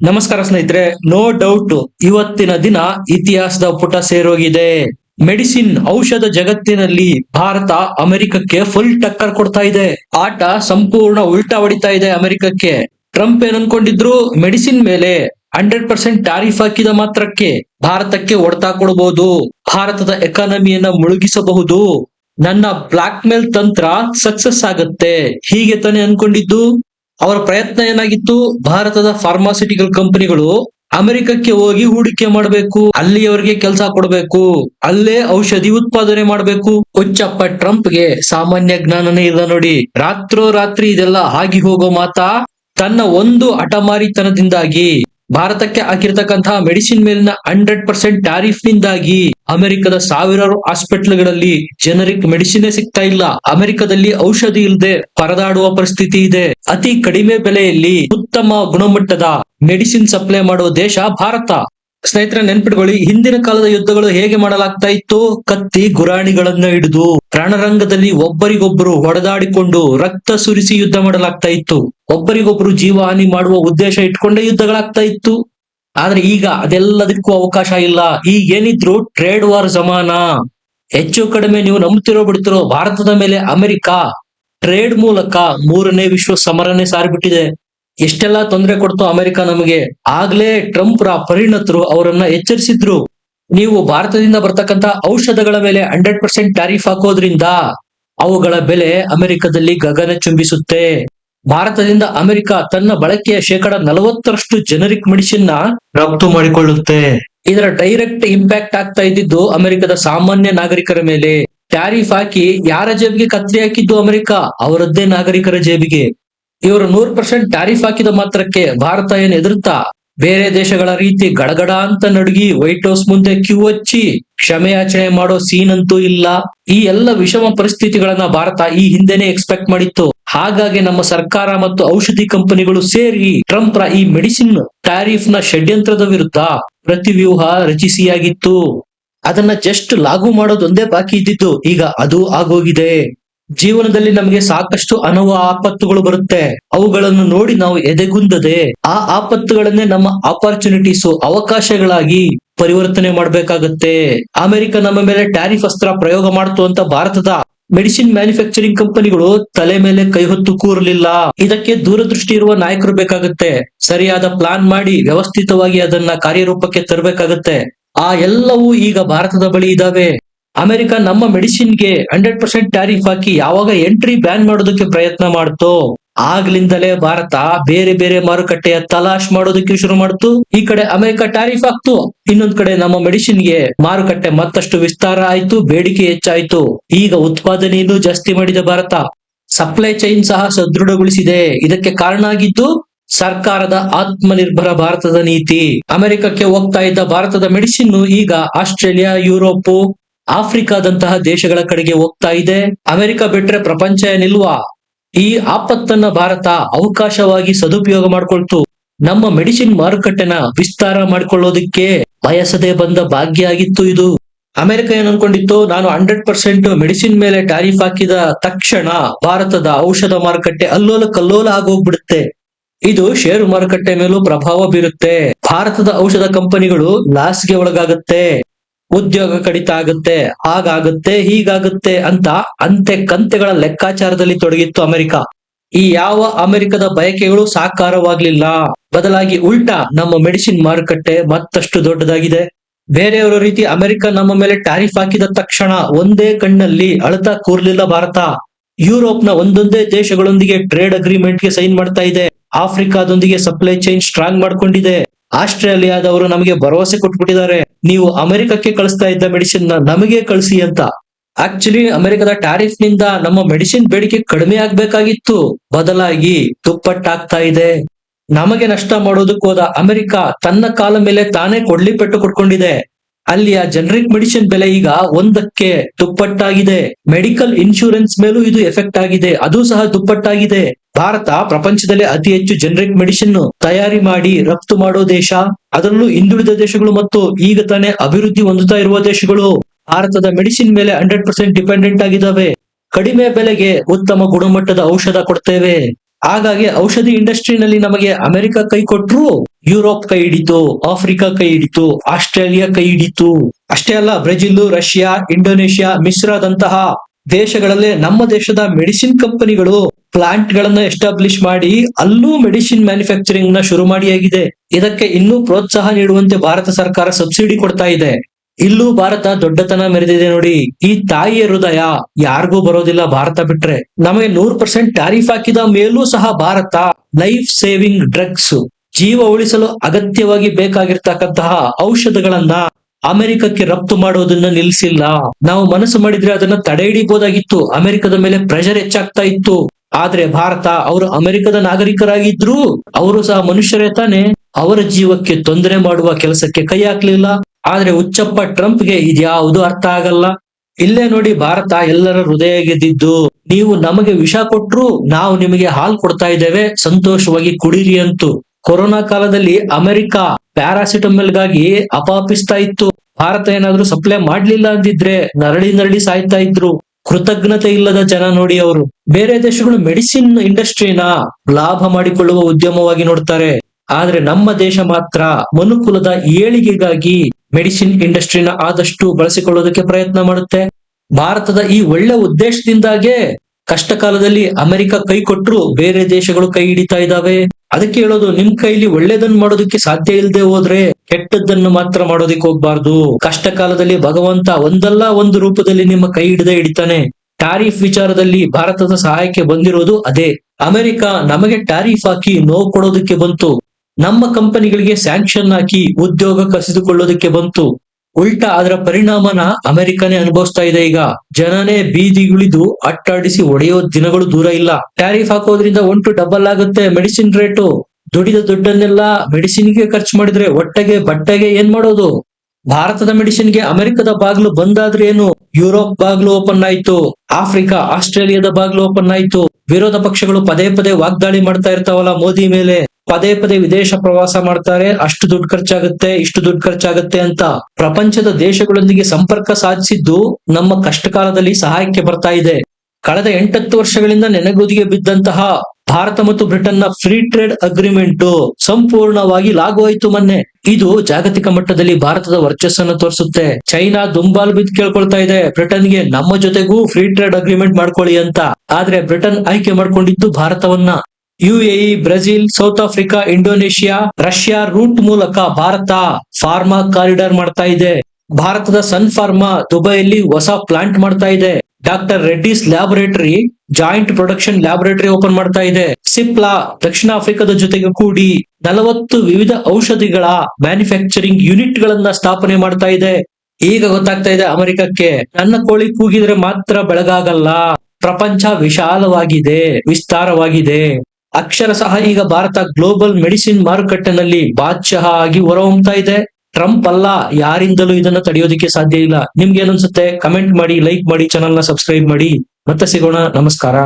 ನಮಸ್ಕಾರ ಸ್ನೇಹಿತರೆ no doubt ಇವತ್ತಿನ ದಿನ ಇತಿಹಾಸದ ಪುಟ ಸೇರೋಗಿದೆ. ಮೆಡಿಸಿನ್ ಔಷಧ ಜಗತ್ತಿನಲ್ಲಿ ಭಾರತ ಅಮೆರಿಕಕ್ಕೆ ಫುಲ್ ಟಕ್ಕರ್ ಕೊಡ್ತಾ ಇದೆ. ಆಟ ಸಂಪೂರ್ಣ ಉಲ್ಟಾ ಹೊಡಿತಾ ಇದೆ ಅಮೆರಿಕಕ್ಕೆ. ಟ್ರಂಪ್ ಏನ್ ಅನ್ಕೊಂಡಿದ್ರು ಮೆಡಿಸಿನ್ ಮೇಲೆ ಹಂಡ್ರೆಡ್ ಪರ್ಸೆಂಟ್ ಟಾರಿಫ್ ಹಾಕಿದ ಮಾತ್ರಕ್ಕೆ ಭಾರತಕ್ಕೆ ಒಡ್ತಾ ಕೊಡಬಹುದು ಭಾರತದ ಎಕಾನಮಿಯನ್ನ ಮುಳುಗಿಸಬಹುದು. ನನ್ನ ಬ್ಲಾಕ್ ಮೇಲ್ ತಂತ್ರ ಸಕ್ಸಸ್ ಆಗತ್ತೆ. ಹೀಗೆ ತಾನೇ ಅನ್ಕೊಂಡಿದ್ದು? ಅವರ ಪ್ರಯತ್ನ ಏನಾಗಿತ್ತು? ಭಾರತದ ಫಾರ್ಮಾಸ್ಯೂಟಿಕಲ್ ಕಂಪನಿಗಳು ಅಮೆರಿಕಕ್ಕೆ ಹೋಗಿ ಹೂಡಿಕೆ ಮಾಡಬೇಕು. ಅಲ್ಲಿ ಅವರಿಗೆ ಕೆಲಸ ಕೊಡಬೇಕು. ಅಲ್ಲೇ ಔಷಧಿ ಉತ್ಪಾದನೆ ಮಾಡಬೇಕು. ಹುಚ್ಚಪ್ಪ ಟ್ರಂಪ್ಗೆ ಸಾಮಾನ್ಯ ಜ್ಞಾನನೇ ಇಲ್ಲ ನೋಡಿ. ರಾತ್ರೋ ರಾತ್ರಿ ಇದೆಲ್ಲ ಆಗಿ ಹೋಗೋ ಮಾತಾ ತನ್ನ ಒಂದು ಹಠಮಾರಿತನದಿಂದಾಗಿ ಭಾರತಕ್ಕೆ ಹಾಕಿರ್ತಕ್ಕಂತಹ ಮೆಡಿಸಿನ್ ಮೇಲಿನ ಹಂಡ್ರೆಡ್ ಪರ್ಸೆಂಟ್ ಟ್ಯಾರಿಫ್ ನಿಂದಾಗಿ ಅಮೆರಿಕದ ಸಾವಿರಾರು ಹಾಸ್ಪಿಟಲ್ಗಳಲ್ಲಿ ಜೆನರಿಕ್ ಮೆಡಿಸಿನ್ ಸಿಗ್ತಾ ಇಲ್ಲ. ಅಮೆರಿಕದಲ್ಲಿ ಔಷಧಿ ಇಲ್ಲದೆ ಪರದಾಡುವ ಪರಿಸ್ಥಿತಿ ಇದೆ. ಅತಿ ಕಡಿಮೆ ಬೆಲೆಯಲ್ಲಿ ಉತ್ತಮ ಗುಣಮಟ್ಟದ ಮೆಡಿಸಿನ್ ಸಪ್ಲೈ ಮಾಡುವ ದೇಶ ಭಾರತ. ಸ್ನೇಹಿತರೆ, ನೆನ್ಪಿಟ್ಕೊಳ್ಳಿ, ಹಿಂದಿನ ಕಾಲದ ಯುದ್ಧಗಳು ಹೇಗೆ ಮಾಡಲಾಗ್ತಾ ಇತ್ತು? ಕತ್ತಿ ಗುರಾಣಿಗಳನ್ನ ಹಿಡಿದು ರಣರಂಗದಲ್ಲಿ ಒಬ್ಬರಿಗೊಬ್ಬರು ಹೊಡೆದಾಡಿಕೊಂಡು ರಕ್ತ ಸುರಿಸಿ ಯುದ್ಧ ಮಾಡಲಾಗ್ತಾ ಇತ್ತು. ಒಬ್ಬರಿಗೊಬ್ಬರು ಜೀವ ಹಾನಿ ಮಾಡುವ ಉದ್ದೇಶ ಇಟ್ಕೊಂಡೇ ಯುದ್ಧಗಳಾಗ್ತಾ ಇತ್ತು. ಆದ್ರೆ ಈಗ ಅದೆಲ್ಲದಕ್ಕೂ ಅವಕಾಶ ಇಲ್ಲ. ಈಗ ಏನಿದ್ರು ಟ್ರೇಡ್ ವಾರ್ ಸಮಾನ. ಹೆಚ್ಚು ಕಡಿಮೆ ನೀವು ನಂಬುತ್ತಿರೋ ಬಿಡ್ತಿರೋ ಭಾರತದ ಮೇಲೆ ಅಮೆರಿಕ ಟ್ರೇಡ್ ಮೂಲಕ ಮೂರನೇ ವಿಶ್ವ ಸಮರನೇ ಸಾರಿಬಿಟ್ಟಿದೆ. ಎಷ್ಟೆಲ್ಲಾ ತೊಂದರೆ ಕೊಡ್ತು ಅಮೆರಿಕ ನಮಗೆ, ಆಗ್ಲೇ ಟ್ರಂಪ್ ರ ಪರಿಣತರು ಅವರನ್ನ ಎಚ್ಚರಿಸಿದ್ರು. ನೀವು ಭಾರತದಿಂದ ಬರ್ತಕ್ಕಂತ ಔಷಧಗಳ ಮೇಲೆ ಹಂಡ್ರೆಡ್ ಪರ್ಸೆಂಟ್ ಟ್ಯಾರಿಫ್ ಹಾಕೋದ್ರಿಂದ ಅವುಗಳ ಬೆಲೆ ಅಮೆರಿಕದಲ್ಲಿ ಗಗನ ಚುಂಬಿಸುತ್ತೆ. ಭಾರತದಿಂದ ಅಮೆರಿಕ ತನ್ನ ಬಳಕೆಯ ಶೇಕಡ ನಲವತ್ತರಷ್ಟು ಜನರಿಕ್ ಮೆಡಿಸಿನ್ನ ರಫ್ತು ಮಾಡಿಕೊಳ್ಳುತ್ತೆ. ಇದರ ಡೈರೆಕ್ಟ್ ಇಂಪ್ಯಾಕ್ಟ್ ಆಗ್ತಾ ಇದ್ದಿದ್ದು ಅಮೆರಿಕದ ಸಾಮಾನ್ಯ ನಾಗರಿಕರ ಮೇಲೆ. ಟ್ಯಾರಿಫ್ ಹಾಕಿ ಯಾರ ಜೇಬಿಗೆ ಕತ್ತರಿ ಹಾಕಿದ್ದು ಅಮೆರಿಕ? ಅವರದ್ದೇ ನಾಗರಿಕರ ಜೇಬಿಗೆ. ಇವರು ನೂರು ಪರ್ಸೆಂಟ್ ಟ್ಯಾರಿಫ್ ಹಾಕಿದ ಮಾತ್ರಕ್ಕೆ ಭಾರತ ಏನ್ ಎದುರ್ತಾ ಬೇರೆ ದೇಶಗಳ ರೀತಿ ಗಡಗಡ ಅಂತ ನಡುಗಿ ವೈಟ್ ಹೌಸ್ ಮುಂದೆ ಕ್ಯೂ ಹಚ್ಚಿ ಕ್ಷಮೆಯಾಚನೆ ಮಾಡೋ ಸೀನ್ ಅಂತೂ ಇಲ್ಲ. ಈ ಎಲ್ಲ ವಿಷಮ ಪರಿಸ್ಥಿತಿಗಳನ್ನ ಭಾರತ ಈ ಹಿಂದೆನೆ ಎಕ್ಸ್ಪೆಕ್ಟ್ ಮಾಡಿತ್ತು. ಹಾಗಾಗಿ ನಮ್ಮ ಸರ್ಕಾರ ಮತ್ತು ಔಷಧಿ ಕಂಪನಿಗಳು ಸೇರಿ ಟ್ರಂಪ್ ರ ಈ ಮೆಡಿಸಿನ್ ಟ್ಯಾರಿಫ್ನ ಷಡ್ಯಂತ್ರದ ವಿರುದ್ಧ ಪ್ರತಿವ್ಯೂಹ ರಚಿಸಿಯಾಗಿತ್ತು. ಅದನ್ನ ಜಸ್ಟ್ ಲಾಗು ಮಾಡೋದೊಂದೇ ಬಾಕಿ ಇದ್ದಿದ್ದು, ಈಗ ಅದು ಆಗೋಗಿದೆ. ಜೀವನದಲ್ಲಿ ನಮಗೆ ಸಾಕಷ್ಟು ಅನುವ ಆಪತ್ತುಗಳು ಬರುತ್ತೆ. ಅವುಗಳನ್ನು ನೋಡಿ ನಾವು ಎದೆಗುಂದದೆ ಆ ಆಪತ್ತುಗಳನ್ನೇ ನಮ್ಮ ಆಪರ್ಚುನಿಟೀಸ್ ಅವಕಾಶಗಳಾಗಿ ಪರಿವರ್ತನೆ ಮಾಡಬೇಕಾಗತ್ತೆ. ಅಮೆರಿಕ ನಮ್ಮ ಮೇಲೆ ಟ್ಯಾರಿಫ್ ಅಸ್ತ್ರ ಪ್ರಯೋಗ ಮಾಡ್ತು ಅಂತ ಭಾರತದ ಮೆಡಿಸಿನ್ ಮ್ಯಾನುಫ್ಯಾಕ್ಚರಿಂಗ್ ಕಂಪನಿಗಳು ತಲೆ ಮೇಲೆ ಕೈ ಹೊತ್ತು ಕೂರಲಿಲ್ಲ. ಇದಕ್ಕೆ ದೂರದೃಷ್ಟಿ ಇರುವ ನಾಯಕರು ಬೇಕಾಗುತ್ತೆ. ಸರಿಯಾದ ಪ್ಲಾನ್ ಮಾಡಿ ವ್ಯವಸ್ಥಿತವಾಗಿ ಅದನ್ನ ಕಾರ್ಯರೂಪಕ್ಕೆ ತರಬೇಕಾಗತ್ತೆ. ಆ ಎಲ್ಲವೂ ಈಗ ಭಾರತದ ಬಳಿ ಇದಾವೆ. ಅಮೆರಿಕ ನಮ್ಮ ಮೆಡಿಸಿನ್ಗೆ ಹಂಡ್ರೆಡ್ ಪರ್ಸೆಂಟ್ ಟ್ಯಾರಿಫ್ ಹಾಕಿ ಯಾವಾಗ ಎಂಟ್ರಿ ಬ್ಯಾನ್ ಮಾಡೋದಕ್ಕೆ ಪ್ರಯತ್ನ ಮಾಡ್ತೋ, ಆಗ್ಲಿಂದಲೇ ಭಾರತ ಬೇರೆ ಬೇರೆ ಮಾರುಕಟ್ಟೆಯ ತಲಾಶ್ ಮಾಡೋದಕ್ಕೆ ಶುರು ಮಾಡ್ತು. ಈ ಕಡೆ ಅಮೆರಿಕ ಟ್ಯಾರಿಫ್ ಆಗ್ತು. ಇನ್ನೊಂದ್ ಕಡೆ ನಮ್ಮ ಮೆಡಿಸಿನ್ಗೆ ಮಾರುಕಟ್ಟೆ ಮತ್ತಷ್ಟು ವಿಸ್ತಾರ ಆಯ್ತು, ಬೇಡಿಕೆ ಹೆಚ್ಚಾಯ್ತು. ಈಗ ಉತ್ಪಾದನೆಯನ್ನು ಜಾಸ್ತಿ ಮಾಡಿದ ಭಾರತ. ಸಪ್ಲೈ ಚೈನ್ ಸಹ ಸದೃಢಗೊಳಿಸಿದೆ. ಇದಕ್ಕೆ ಕಾರಣ ಆಗಿದ್ದು, ಸರ್ಕಾರದ ಆತ್ಮನಿರ್ಭರ ಭಾರತದ ನೀತಿ. ಅಮೆರಿಕಕ್ಕೆ ಹೋಗ್ತಾ ಇದ್ದ ಭಾರತದ ಮೆಡಿಸಿನ್ ಈಗ ಆಸ್ಟ್ರೇಲಿಯಾ, ಯುರೋಪ್ ಆಫ್ರಿಕಾದಂತಹ ದೇಶಗಳ ಕಡೆಗೆ ಹೋಗ್ತಾ ಇದೆ. ಅಮೆರಿಕ ಬಿಟ್ರೆ ಪ್ರಪಂಚ ಏನಿಲ್ವಾ? ಈ ಆಪತ್ತನ್ನ ಭಾರತ ಅವಕಾಶವಾಗಿ ಸದುಪಯೋಗ ಮಾಡಿಕೊಳ್ತು. ನಮ್ಮ ಮೆಡಿಸಿನ್ ಮಾರುಕಟ್ಟೆನ ವಿಸ್ತಾರ ಮಾಡ್ಕೊಳ್ಳೋದಿಕ್ಕೆ ಬಯಸದೆ ಬಂದ ಭಾಗ್ಯ ಆಗಿತ್ತು ಇದು. ಅಮೆರಿಕ ಏನ್ ಅನ್ಕೊಂಡಿತ್ತು ನಾನು ಹಂಡ್ರೆಡ್ ಪರ್ಸೆಂಟ್ ಮೆಡಿಸಿನ್ ಮೇಲೆ ಟ್ಯಾರಿಫ್ ಹಾಕಿದ ತಕ್ಷಣ ಭಾರತದ ಔಷಧ ಮಾರುಕಟ್ಟೆ ಅಲ್ಲೋಲ ಕಲ್ಲೋಲ ಆಗೋಗ್ಬಿಡುತ್ತೆ. ಇದು ಷೇರು ಮಾರುಕಟ್ಟೆ ಮೇಲೂ ಪ್ರಭಾವ ಬೀರುತ್ತೆ. ಭಾರತದ ಔಷಧ ಕಂಪನಿಗಳು ಲಾಸ್ಗೆ ಒಳಗಾಗುತ್ತೆ. ಉದ್ಯೋಗ ಕಡಿತ ಆಗುತ್ತೆ ಹಾಗಾಗುತ್ತೆ, ಹೀಗಾಗುತ್ತೆ ಅಂತ ಅಂತೆ ಕಂತೆಗಳ ಲೆಕ್ಕಾಚಾರದಲ್ಲಿ ತೊಡಗಿತ್ತು ಅಮೆರಿಕ. ಈ ಯಾವ ಅಮೆರಿಕದ ಬಯಕೆಗಳು ಸಾಕಾರವಾಗ್ಲಿಲ್ಲ. ಬದಲಾಗಿ ಉಲ್ಟಾ ನಮ್ಮ ಮೆಡಿಸಿನ್ ಮಾರುಕಟ್ಟೆ ಮತ್ತಷ್ಟು ದೊಡ್ಡದಾಗಿದೆ. ಬೇರೆಯವರ ರೀತಿ ಅಮೆರಿಕ ನಮ್ಮ ಮೇಲೆ ಟ್ಯಾರಿಫ್ ಹಾಕಿದ ತಕ್ಷಣ ಒಂದೇ ಕಣ್ಣಲ್ಲಿ ಅಳತ ಕೂರ್ಲಿಲ್ಲ ಭಾರತ. ಯುರೋಪ್ನ ಒಂದೊಂದೇ ದೇಶಗಳೊಂದಿಗೆ ಟ್ರೇಡ್ ಅಗ್ರಿಮೆಂಟ್ಗೆ ಸೈನ್ ಮಾಡ್ತಾ ಇದೆ. ಆಫ್ರಿಕಾದೊಂದಿಗೆ ಸಪ್ಲೈ ಚೈನ್ ಸ್ಟ್ರಾಂಗ್ ಮಾಡ್ಕೊಂಡಿದೆ. ಆಸ್ಟ್ರೇಲಿಯಾದವರು ನಮಗೆ ಭರವಸೆ ಕೊಟ್ಬಿಟ್ಟಿದ್ದಾರೆ. ನೀವು ಅಮೆರಿಕಕ್ಕೆ ಕಳಿಸ್ತಾ ಇದ್ದ ಮೆಡಿಸಿನ್ನ ನಮಗೆ ಕಳಿಸಿ ಅಂತ. ಆಕ್ಚುಲಿ ಅಮೆರಿಕದ ಟ್ಯಾರಿಫ್ನಿಂದ ನಮ್ಮ ಮೆಡಿಸಿನ್ ಬೇಡಿಕೆ ಕಡಿಮೆ ಆಗ್ಬೇಕಾಗಿತ್ತು. ಬದಲಾಗಿ ತುಪ್ಪಟ್ಟಾಗ್ತಾ ಇದೆ. ನಮಗೆ ನಷ್ಟ ಮಾಡೋದಕ್ಕೋದ ಅಮೆರಿಕ ತನ್ನ ಕಾಲ ಮೇಲೆ ತಾನೇ ಕೊಡ್ಲಿ ಪೆಟ್ಟು ಕೊಟ್ಕೊಂಡಿದೆ. ಅಲ್ಲಿಯ ಜನರಿಕ್ ಮೆಡಿಸಿನ್ ಬೆಲೆ ಈಗ ಒಂದಕ್ಕೆ ದುಪ್ಪಟ್ಟಾಗಿದೆ. ಮೆಡಿಕಲ್ ಇನ್ಶೂರೆನ್ಸ್ ಮೇಲೂ ಇದು ಎಫೆಕ್ಟ್ ಆಗಿದೆ. ಅದು ಸಹ ದುಪ್ಪಟ್ಟಾಗಿದೆ. ಭಾರತ ಪ್ರಪಂಚದಲ್ಲೇ ಅತಿ ಹೆಚ್ಚು ಜನರಿಕ್ ಮೆಡಿಸಿನ್ ತಯಾರಿ ಮಾಡಿ ರಫ್ತು ಮಾಡೋ ದೇಶ. ಅದರಲ್ಲೂ ಹಿಂದುಳಿದ ದೇಶಗಳು ಮತ್ತು ಈಗ ತಾನೇ ಅಭಿವೃದ್ಧಿ ಹೊಂದುತ್ತಾ ಇರುವ ದೇಶಗಳು. ಭಾರತದ ಮೆಡಿಸಿನ್ ಮೇಲೆ ಹಂಡ್ರೆಡ್ ಪರ್ಸೆಂಟ್ ಡಿಪೆಂಡೆಂಟ್ ಆಗಿದ್ದಾವೆ. ಕಡಿಮೆ ಬೆಲೆಗೆ ಉತ್ತಮ ಗುಣಮಟ್ಟದ ಔಷಧ ಕೊಡ್ತೇವೆ. ಹಾಗಾಗಿ ಔಷಧಿ ಇಂಡಸ್ಟ್ರಿನಲ್ಲಿ ನಮಗೆ ಅಮೆರಿಕ ಕೈ ಕೊಟ್ರು, ಯುರೋಪ್ ಕೈ ಹಿಡಿತು, ಆಫ್ರಿಕಾ ಕೈ ಹಿಡಿತು, ಆಸ್ಟ್ರೇಲಿಯಾ ಕೈ ಹಿಡಿತು. ಅಷ್ಟೇ ಅಲ್ಲ, ಬ್ರೆಜಿಲ್, ರಷ್ಯಾ, ಇಂಡೋನೇಷ್ಯಾ, ಮಿಶ್ರದಂತಹ ದೇಶಗಳಲ್ಲೇ ನಮ್ಮ ದೇಶದ ಮೆಡಿಸಿನ್ ಕಂಪನಿಗಳು ಪ್ಲಾಂಟ್ ಗಳನ್ನ ಎಸ್ಟಾಬ್ಲಿಷ್ ಮಾಡಿ ಅಲ್ಲೂ ಮೆಡಿಸಿನ್ ಮ್ಯಾನುಫ್ಯಾಕ್ಚರಿಂಗ್ನ ಶುರು ಮಾಡಿಯಾಗಿದೆ ಇದಕ್ಕೆ ಇನ್ನೂ ಪ್ರೋತ್ಸಾಹ ನೀಡುವಂತೆ ಭಾರತ ಸರ್ಕಾರ ಸಬ್ಸಿಡಿ ಕೊಡ್ತಾ ಇದೆ. ಇಲ್ಲೂ ಭಾರತ ದೊಡ್ಡತನ ಮೆರೆದಿದೆ ನೋಡಿ. ಈ ತಾಯಿಯ ಹೃದಯ ಯಾರಿಗೂ ಬರೋದಿಲ್ಲ ಭಾರತ ಬಿಟ್ರೆ. ನಮಗೆ ನೂರ್ ಪರ್ಸೆಂಟ್ ಟ್ಯಾರಿಫ್ ಹಾಕಿದ ಮೇಲೂ ಸಹ ಭಾರತ ಲೈಫ್ ಸೇವಿಂಗ್ ಡ್ರಗ್ಸ್ ಜೀವ ಉಳಿಸಲು ಅಗತ್ಯವಾಗಿ ಬೇಕಾಗಿರ್ತಕ್ಕಂತಹ ಔಷಧಗಳನ್ನ ಅಮೆರಿಕಕ್ಕೆ ರಫ್ತು ಮಾಡೋದನ್ನ ನಿಲ್ಸಿಲ್ಲ. ನಾವು ಮನಸ್ಸು ಮಾಡಿದ್ರೆ ಅದನ್ನ ತಡೆ ಹಿಡಿಬಹುದಾಗಿತ್ತು ಅಮೆರಿಕದ ಮೇಲೆ ಪ್ರೆಷರ್ ಹೆಚ್ಚಾಗ್ತಾ ಇತ್ತು. ಆದ್ರೆ ಭಾರತ ಅವರು ಅಮೆರಿಕದ ನಾಗರಿಕರಾಗಿದ್ರು. ಅವರು ಸಹ ಮನುಷ್ಯರೇ ತಾನೆ. ಅವರ ಜೀವಕ್ಕೆ ತೊಂದರೆ ಮಾಡುವ ಕೆಲಸಕ್ಕೆ ಕೈ ಹಾಕ್ಲಿಲ್ಲ. ಆದ್ರೆ ಹುಚ್ಚಪ್ಪ ಟ್ರಂಪ್ಗೆ ಇದ್ಯಾವುದು ಅರ್ಥ ಆಗಲ್ಲ. ಇಲ್ಲೇ ನೋಡಿ ಭಾರತ ಎಲ್ಲರ ಹೃದಯ ಗೆದ್ದಿದ್ದು ನೀವು ನಮಗೆ ವಿಷ ಕೊಟ್ಟರು ನಾವು ನಿಮಗೆ ಹಾಲ್ ಕೊಡ್ತಾ ಇದ್ದೇವೆ. ಸಂತೋಷವಾಗಿ ಕುಡೀರಿ ಅಂತೂ. ಕೊರೋನಾ ಕಾಲದಲ್ಲಿ ಅಮೆರಿಕ ಪ್ಯಾರಾಸಿಟಮಲ್ಗಾಗಿ ಅಪಾಪಿಸ್ತಾ ಇತ್ತು. ಭಾರತ ಏನಾದ್ರೂ ಸಪ್ಲೈ ಮಾಡ್ಲಿಲ್ಲ ಅಂದಿದ್ರೆ ನರಳಿ ನರಳಿ ಸಾಯ್ತಾ ಇದ್ರು. ಕೃತಜ್ಞತೆ ಇಲ್ಲದ ಜನ ನೋಡಿ ಅವರು. ಬೇರೆ ದೇಶಗಳು ಮೆಡಿಸಿನ್ ಇಂಡಸ್ಟ್ರಿನ ಲಾಭ ಮಾಡಿಕೊಳ್ಳುವ ಉದ್ಯಮವಾಗಿ ನೋಡ್ತಾರೆ. ಆದ್ರೆ ನಮ್ಮ ದೇಶ ಮಾತ್ರ ಮನುಕುಲದ ಏಳಿಗೆಗಾಗಿ ಮೆಡಿಸಿನ್ ಇಂಡಸ್ಟ್ರಿನ ಆದಷ್ಟು ಬಳಸಿಕೊಳ್ಳೋದಕ್ಕೆ ಪ್ರಯತ್ನ ಮಾಡುತ್ತೆ. ಭಾರತದ ಈ ಒಳ್ಳೆ ಉದ್ದೇಶದಿಂದಾಗೆ ಕಷ್ಟ ಕಾಲದಲ್ಲಿ ಅಮೆರಿಕ ಕೈ ಕೊಟ್ಟರು ಬೇರೆ ದೇಶಗಳು ಕೈ ಹಿಡಿತಾ ಇದ್ದಾವೆ. ಅದಕ್ಕೆ ಹೇಳೋದು, ನಿಮ್ ಕೈಲಿ ಒಳ್ಳೇದನ್ನ ಮಾಡೋದಕ್ಕೆ ಸಾಧ್ಯ ಇಲ್ಲದೆ ಹೋದ್ರೆ ಕೆಟ್ಟದ್ದನ್ನು ಮಾತ್ರ ಮಾಡೋದಕ್ಕೆ ಹೋಗ್ಬಾರ್ದು. ಕಷ್ಟ ಕಾಲದಲ್ಲಿ ಭಗವಂತ ಒಂದಲ್ಲ ಒಂದು ರೂಪದಲ್ಲಿ ನಿಮ್ಮ ಕೈ ಹಿಡದೆ ಹಿಡಿತಾನೆ. ಟಾರಿಫ್ ವಿಚಾರದಲ್ಲಿ ಭಾರತದ ಸಹಾಯಕ್ಕೆ ಬಂದಿರೋದು ಅದೇ. ಅಮೆರಿಕ ನಮಗೆ ಟಾರಿಫ್ ಹಾಕಿ ನೋವು ಕೊಡೋದಕ್ಕೆ ಬಂತು. ನಮ್ಮ ಕಂಪನಿಗಳಿಗೆ ಸ್ಯಾಂಕ್ಷನ್ ಹಾಕಿ ಉದ್ಯೋಗ ಕಸಿದುಕೊಳ್ಳೋದಕ್ಕೆ ಬಂತು. ಉಲ್ಟಾ ಅದರ ಪರಿಣಾಮನ ಅಮೆರಿಕನೇ ಅನುಭವಿಸ್ತಾ ಇದೆ ಈಗ. ಜನನೇ ಬೀದಿಗಿಳಿದು ಅಟ್ಟಾಡಿಸಿ ಒಡೆಯೋ ದಿನಗಳು ದೂರ ಇಲ್ಲ. ಟ್ಯಾರಿಫ್ ಹಾಕೋದ್ರಿಂದ ಒಂಟು ಡಬಲ್ ಆಗುತ್ತೆ ಮೆಡಿಸಿನ್ ರೇಟು. ದುಡಿದ ದುಡ್ಡನ್ನೆಲ್ಲ ಮೆಡಿಸಿನ್ಗೆ ಖರ್ಚು ಮಾಡಿದ್ರೆ ಒಟ್ಟಗೆ ಬಟ್ಟೆಗೆ ಏನ್ ಮಾಡೋದು? ಭಾರತದ ಮೆಡಿಸಿನ್ಗೆ ಅಮೆರಿಕದ ಬಾಗ್ಲು ಬಂದಾದ್ರೆ ಏನು? ಯುರೋಪ್ ಬಾಗ್ಲು ಓಪನ್ ಆಯ್ತು. ಆಫ್ರಿಕಾ, ಆಸ್ಟ್ರೇಲಿಯಾದ ಬಾಗ್ಲು ಓಪನ್ ಆಯ್ತು. ವಿರೋಧ ಪಕ್ಷಗಳು ಪದೇ ಪದೇ ವಾಗ್ದಾಳಿ ಮಾಡ್ತಾ ಇರ್ತಾವಲ್ಲ ಮೋದಿ ಮೇಲೆ. ಪದೇ ಪದೇ ವಿದೇಶ ಪ್ರವಾಸ ಮಾಡ್ತಾರೆ. ಅಷ್ಟು ದುಡ್ಡು ಖರ್ಚಾಗುತ್ತೆ, ಇಷ್ಟು ದುಡ್ಡು ಖರ್ಚಾಗುತ್ತೆ ಅಂತ ಪ್ರಪಂಚದ ದೇಶಗಳೊಂದಿಗೆ ಸಂಪರ್ಕ ಸಾಧಿಸಿದ್ದು ನಮ್ಮ ಕಷ್ಟ ಕಾಲದಲ್ಲಿ ಸಹಾಯಕ್ಕೆ ಬರ್ತಾ ಇದೆ. ಕಳೆದ ಎಂಟತ್ತು ವರ್ಷಗಳಿಂದ ನೆನೆಗುದಿಗೆ ಬಿದ್ದಂತಹ ಭಾರತ ಮತ್ತು ಬ್ರಿಟನ್ನ ಫ್ರೀ ಟ್ರೇಡ್ ಅಗ್ರಿಮೆಂಟ್ ಸಂಪೂರ್ಣವಾಗಿ ಲಾಗು ಆಯ್ತು ಮೊನ್ನೆ. ಇದು ಜಾಗತಿಕ ಮಟ್ಟದಲ್ಲಿ ಭಾರತದ ವರ್ಚಸ್ಸನ್ನು ತೋರಿಸುತ್ತೆ. ಚೈನಾ ದುಂಬಾಲ್ ಬಿದ್ದು ಕೇಳ್ಕೊಳ್ತಾ ಇದೆ. ಬ್ರಿಟನ್ಗೆ ನಮ್ಮ ಜೊತೆಗೂ ಫ್ರೀ ಟ್ರೇಡ್ ಅಗ್ರಿಮೆಂಟ್ ಮಾಡ್ಕೊಳ್ಳಿ ಅಂತ. ಆದ್ರೆ ಬ್ರಿಟನ್ ಆಯ್ಕೆ ಮಾಡ್ಕೊಂಡಿದ್ದು ಭಾರತವನ್ನ. UAE, Brazil, South Africa, Indonesia, Russia route ಮೂಲಕ ಭಾರತ ಫಾರ್ಮಾ ಕಾರಿಡಾರ್ ಮಾಡ್ತಾ ಇದೆ. ಭಾರತದ ಸನ್ ಫಾರ್ಮಾ ದುಬೈಯಲ್ಲಿ ಹೊಸ ಪ್ಲಾಂಟ್ ಮಾಡ್ತಾ ಇದೆ. Doctor Reddy's laboratory joint production laboratory open ಮಾಡ್ತಾ ಇದೆ. ಸಿಪ್ಲಾ ದಕ್ಷಿಣ ಆಫ್ರಿಕಾದ ಜೊತೆಗೆ ಕೂಡಿ ನಲವತ್ತು ವಿವಿಧ ಔಷಧಿಗಳ ಮ್ಯಾನುಫ್ಯಾಕ್ಚರಿಂಗ್ ಯೂನಿಟ್ ಗಳನ್ನ ಸ್ಥಾಪನೆ ಮಾಡ್ತಾ ಇದೆ. ಈಗ ಗೊತ್ತಾಗ್ತಾ ಇದೆ ಅಮೆರಿಕಕ್ಕೆ, ನನ್ನ ಕೋಳಿ ಕೂಗಿದ್ರೆ ಮಾತ್ರ ಬೆಳಗಾಗಲ್ಲ. ಪ್ರಪಂಚ ವಿಶಾಲವಾಗಿದೆ, ವಿಸ್ತಾರವಾಗಿದೆ. ಅಕ್ಷರ ಸಹ ಈಗ ಭಾರತ ಗ್ಲೋಬಲ್ ಮೆಡಿಸಿನ್ ಮಾರುಕಟ್ಟೆನಲ್ಲಿ ಬಾದ್ಶಾಹ ಆಗಿ ಹೊರಹೊಮ್ತಾ ಇದೆ. ಟ್ರಂಪ್ ಅಲ್ಲ, ಯಾರಿಂದಲೂ ಇದನ್ನ ತಡೆಯೋದಕ್ಕೆ ಸಾಧ್ಯ ಇಲ್ಲ. ನಿಮ್ಗೆ ಏನನ್ಸುತ್ತೆ ಕಮೆಂಟ್ ಮಾಡಿ ಲೈಕ್ ಮಾಡಿ ಚಾನಲ್ನ ಸಬ್ಸ್ಕ್ರೈಬ್ ಮಾಡಿ. ಮತ್ತೆ ಸಿಗೋಣ. ನಮಸ್ಕಾರ.